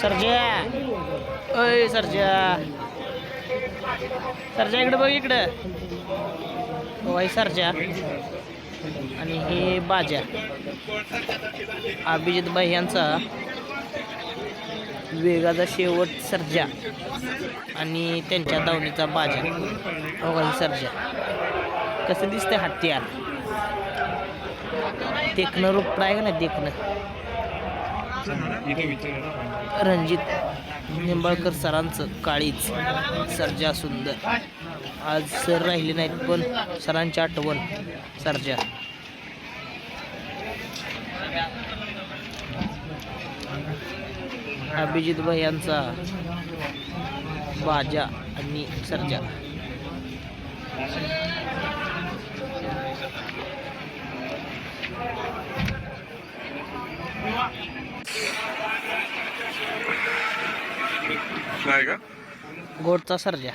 सरजा. अय सरजा. सरजा इकडं बघ इकडं. वाई सरजा. आणि हे बाजा. अभिजित बाई यांचा वेगाचा शेवट सर्जा. आणि त्यांच्या दावणीचा बाजा. बघा सरजा सर्जा. कसं दिसतंय हत्यार? देखणं रोपडा आहे का नाही देखणं? रणजित निंबाळकर सरांचं काळीच सर्जा सुंदर. आज सर राहिले नाहीत पण सरांची आठवण सर्जा. अभिजित भाई यांचा बाजा आणि सर्जा. नाही का? गोडचा सर्जा.